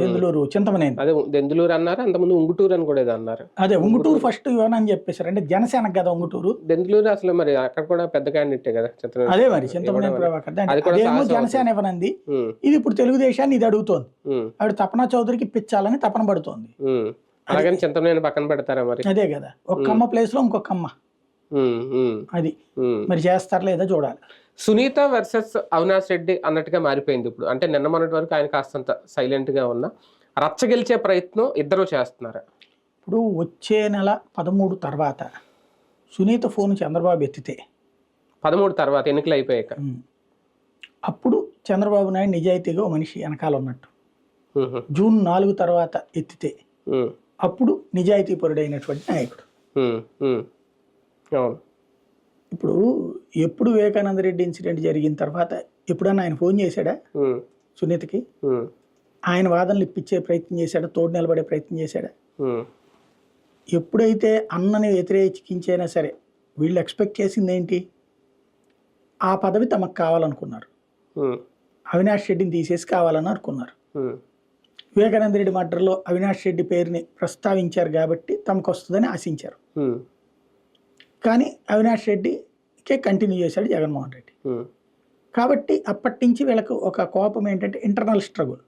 దెందులూరు చింతమనేని. అదే దెందులూరు అన్నారు అంతకుముందు ఉంగుటూరు అని కూడా ఏదో అన్నారు. అదే ఉంగుటూరు ఫస్ట్ ఇవ్వనని చెప్పేశారు. అంటే జనసేనకు కదా ఉంగుటూరు? దెందులూరు అసలు మరి అక్కడ కూడా పెద్ద క్యాండిడేటే కదా అదే మరి చింతమనేని ప్రభాకర్ అదేమో జనసేన ఇవ్వనంది. ఇది ఇప్పుడు తెలుగుదేశాన్ని ఇది అడుగుతోంది. ఆవిడ తపనా చౌదరికి ఇప్పించాలని తపన పడుతోంది. అలాగని చింతనేని పక్కన పెడతారా మరి? అదే కదా. అమ్మ ప్లేస్లో ఇంకొక అమ్మ. అది. మరి చేస్తారా లేదా చూడాలి. సునీత వర్సెస్ అవినాష్ రెడ్డి అన్నట్టుగా మారిపోయింది ఇప్పుడు. అంటే నిన్న మొన్నటి వరకు ఆయన కాస్తంత సైలెంట్గా ఉన్న రచ్చ గెలిచే ప్రయత్నం ఇద్దరు చేస్తున్నారు. ఇప్పుడు వచ్చే నెల పదమూడు తర్వాత సునీత ఫోన్ చంద్రబాబు ఎత్తితే. పదమూడు తర్వాత ఎన్నికలు అయిపోయాక. అప్పుడు చంద్రబాబు నాయుడు నిజాయితీగా మనిషి వెనకాల ఉన్నట్టు. జూన్ నాలుగు తర్వాత ఎత్తితే. అప్పుడు నిజాయితీ పరుడైనటువంటి నాయకుడు. అవును. ఇప్పుడు ఎప్పుడు వివేకానంద రెడ్డి ఇన్సిడెంట్ జరిగిన తర్వాత ఎప్పుడన్నా ఆయన ఫోన్ చేశాడా? సునీతకి? ఆయన వాదనలు ఇప్పించే ప్రయత్నం చేశాడా? తోడు నిలబడే ప్రయత్నం చేశాడా? ఎప్పుడైతే అన్నని వ్యతిరేకించైనా సరే వీళ్ళు ఎక్స్పెక్ట్ చేసింది ఏంటి? ఆ పదవి తమకు కావాలనుకున్నారు. అవినాష్ రెడ్డిని తీసేసి కావాలని అనుకున్నారు. వివేకానంద రెడ్డి మర్డర్లో అవినాష్ రెడ్డి పేరుని ప్రస్తావించారు కాబట్టి తమకు వస్తుందని ఆశించారు. కానీ అవినాష్ రెడ్డికే కంటిన్యూ చేశాడు జగన్మోహన్ రెడ్డి. కాబట్టి అప్పటి నుంచి వీళ్ళకు ఒక కోపం ఏంటంటే ఇంటర్నల్ స్ట్రగుల్